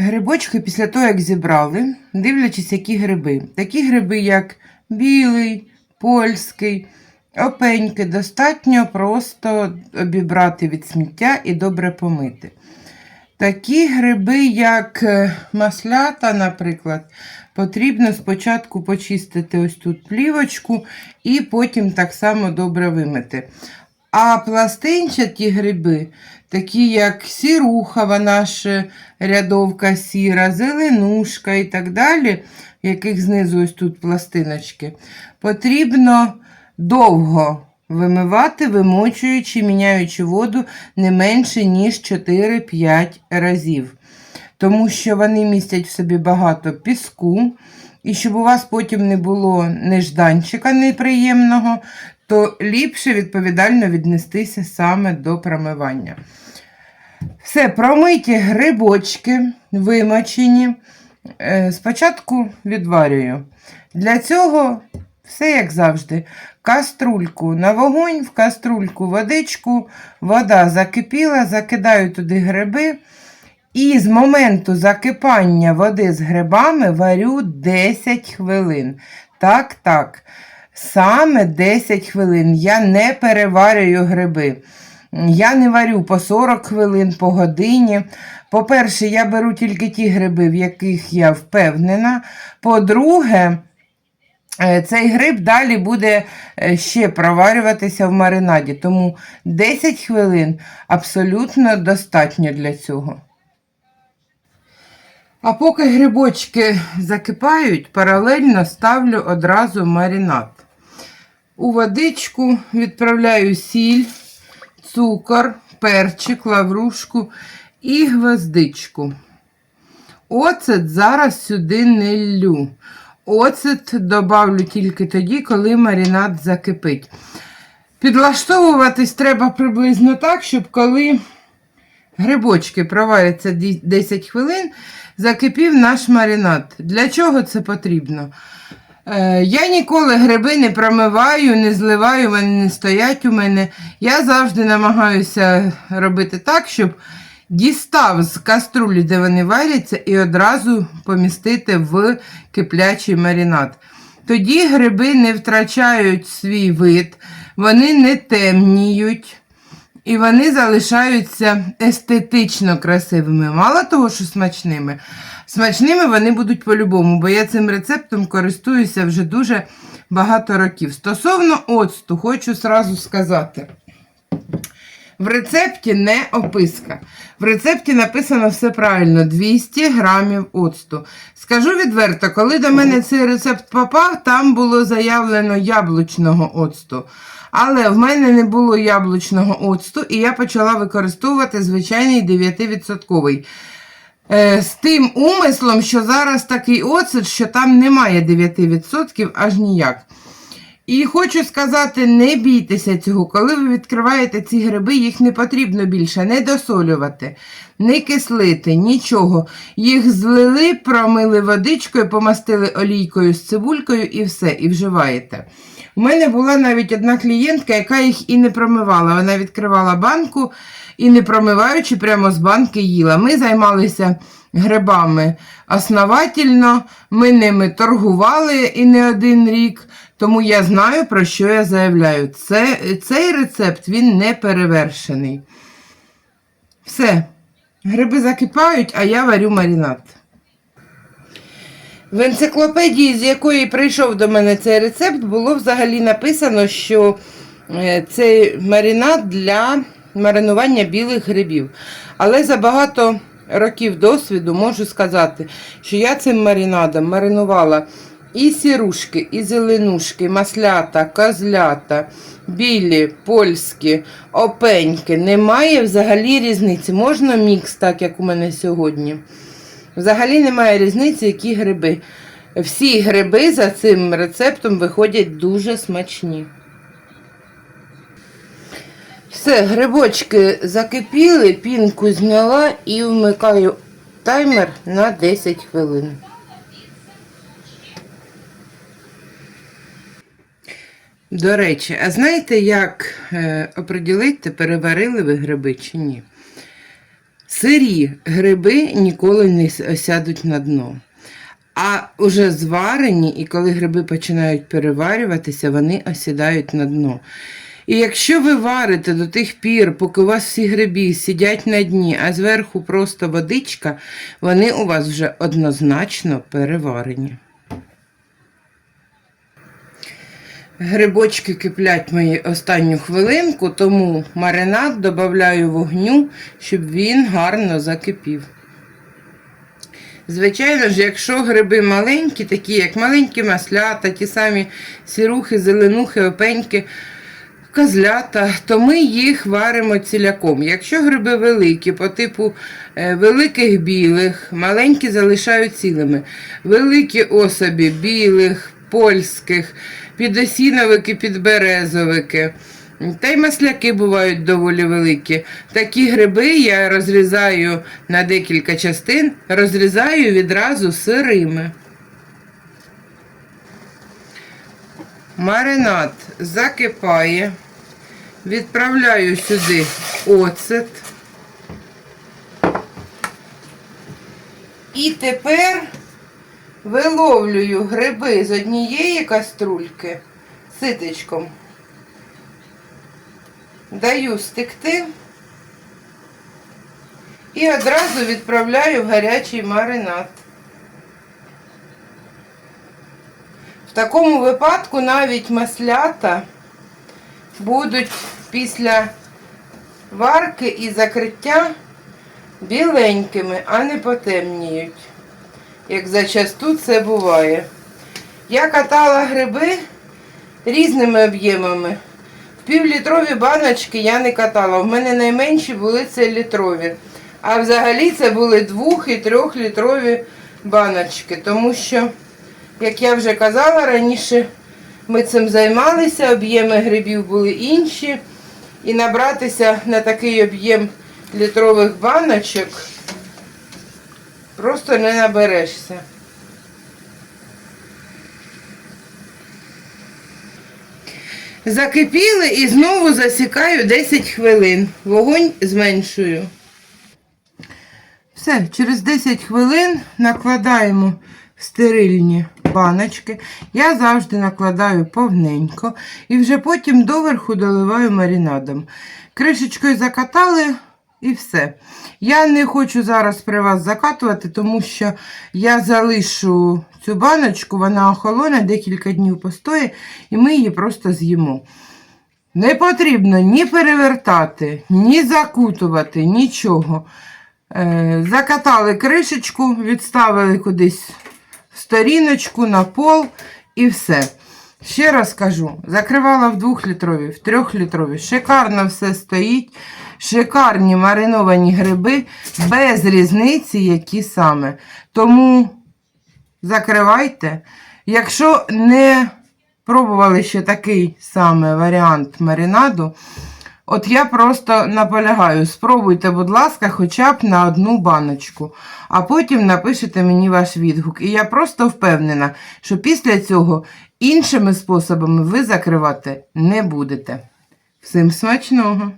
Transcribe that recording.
Грибочки після того, як зібрали, дивлячись, які гриби. Такі гриби, як білий, польський, опеньки, достатньо просто обібрати від сміття і добре помити. Такі гриби, як е, маслята, наприклад, потрібно спочатку почистити ось тут плівочку і потім так само добре вимити. А пластинчаті гриби, такі як сірухова, наша рядовка сіра, зеленушка і так далі, яких знизу ось тут пластиночки, потрібно довго вимивати, вимочуючи, міняючи воду не менше, ніж 4-5 разів. Тому що вони містять в собі багато піску. І щоб у вас потім не було нежданчика неприємного, то ліпше відповідально віднестися саме до промивання. Все, промиті грибочки, вимочені. Е, Спочатку відварюю. Для цього все як завжди. Каструльку на вогонь, в каструльку водичку, вода закипіла, закидаю туди гриби. І з моменту закипання води з грибами варю 10 хвилин. Так, так. Саме 10 хвилин. Я не переварюю гриби. Я не варю по 40 хвилин, по годині. По-перше, я беру тільки ті гриби, в яких я впевнена. По-друге, е, цей гриб далі буде е, ще проварюватися в маринаді. Тому 10 хвилин абсолютно достатньо для цього. А поки грибочки закипають, паралельно ставлю одразу маринад. У водичку відправляю сіль, цукор, перчик, лаврушку і гвоздичку. Оцет зараз сюди не ллю. Оцет добавлю тільки тоді, коли маринад закипить. Підлаштовуватись треба приблизно так, щоб коли грибочки проваряться 10 хвилин, закипів наш маринад. Для чого це потрібно? Е, я ніколи гриби не промиваю, не зливаю, вони не стоять у мене. Я завжди намагаюся робити так, щоб дістав з каструлі, де вони варяться, і одразу помістити в киплячий маринад. Тоді гриби не втрачають свій вид, вони не темніють. І вони залишаються естетично красивими. Мало того, що смачними. Смачними вони будуть по-любому, бо я цим рецептом користуюся вже дуже багато років. Стосовно оцту, хочу сразу сказати. В рецепті не описка. В рецепті написано все правильно: 200 грамів оцту. Скажу відверто, коли до мене цей рецепт попав, там було заявлено яблучного оцту. Але в мене не було яблучного оцту, і я почала використовувати звичайний 9%. Е, з тим умислом, що зараз такий оцет, що там немає 9% аж ніяк. І хочу сказати, не бійтеся цього, коли ви відкриваєте ці гриби, їх не потрібно більше не досолювати, не кислити, нічого. Їх злили, промили водичкою, помастили олійкою з цибулькою і все, і вживаєте. У мене була навіть одна клієнтка, яка їх і не промивала. Вона відкривала банку і, не промиваючи, прямо з банки їла. Ми займалися грибами основательно, ми ними торгували і не один рік, тому я знаю, про що я заявляю. Це, цей рецепт він не перевершений. Все. Гриби закипають, а я варю маринад. В енциклопедії, з якої прийшов до мене цей рецепт, було взагалі написано, що е, цей маринад для маринування білих грибів. Але за багато років досвіду можу сказати, що я цим маринадом маринувала і сірушки, і зеленушки, маслята, козлята, білі, польські, опеньки. Немає взагалі різниці. Можна мікс, так як у мене сьогодні. Взагалі немає різниці, які гриби. Всі гриби за цим рецептом виходять дуже смачні. Все, грибочки закипіли, пінку зняла і вмикаю таймер на 10 хвилин. До речі, а знаєте, як е, оприділити, переварили ви гриби чи ні? Сирі гриби ніколи не сядуть на дно. А уже зварені, і коли гриби починають переварюватися, вони осідають на дно. І якщо ви варите до тих пір, поки у вас всі гриби сидять на дні, а зверху просто водичка, вони у вас вже однозначно переварені. Грибочки киплять мої останню хвилинку, тому маринад додаю вогню, щоб він гарно закипів. Звичайно ж, якщо гриби маленькі, такі як маленькі маслята, ті самі сірухи, зеленухи, опеньки, козлята, то ми їх варимо ціляком. Якщо гриби великі, по типу е, великих білих, маленькі залишають цілими. Великі особі білих, польських, підосіновики, підберезовики. Та й масляки бувають доволі великі. Такі гриби я розрізаю на декілька частин, розрізаю відразу сирими. Маринад закипає. Відправляю сюди оцет. І тепер виловлюю гриби з однієї каструльки ситечком. Даю стекти і одразу відправляю в гарячий маринад. В такому випадку навіть маслята будуть після варки і закриття біленькими, а не потемніють. Як зачасту це буває. Я катала гриби різними об'ємами. В півлітрові баночки я не катала. В мене найменші були це літрові. А взагалі це були двох і трьохлітрові баночки. Тому що, як я вже казала раніше, ми цим займалися, об'єми грибів були інші. І набратися на такий об'єм літрових баночок просто не наберешся. Закипіли і знову засікаю 10 хвилин. Вогонь зменшую. Все, через 10 хвилин накладаємо в стерильні баночки. Я завжди накладаю повненько і вже потім доверху доливаю маринадом. Кришечкою закатали і все. Я не хочу зараз при вас закатувати, тому що я залишу цю баночку, вона охолоне, декілька днів постоїть, і ми її просто з'їмо. Не потрібно ні перевертати, ні закутувати, нічого. Е, закатали кришечку, відставили кудись в сторіночку на пол і все. Ще раз кажу, закривала в 2-літрові, в 3-літрові. Шикарно все стоїть. Шикарні мариновані гриби, без різниці, які саме. Тому закривайте. Якщо не пробували ще такий саме варіант маринаду, от я просто наполягаю, спробуйте, будь ласка, хоча б на одну баночку, а потім напишете мені ваш відгук. І я просто впевнена, що після цього іншими способами ви закривати не будете. Всім смачного!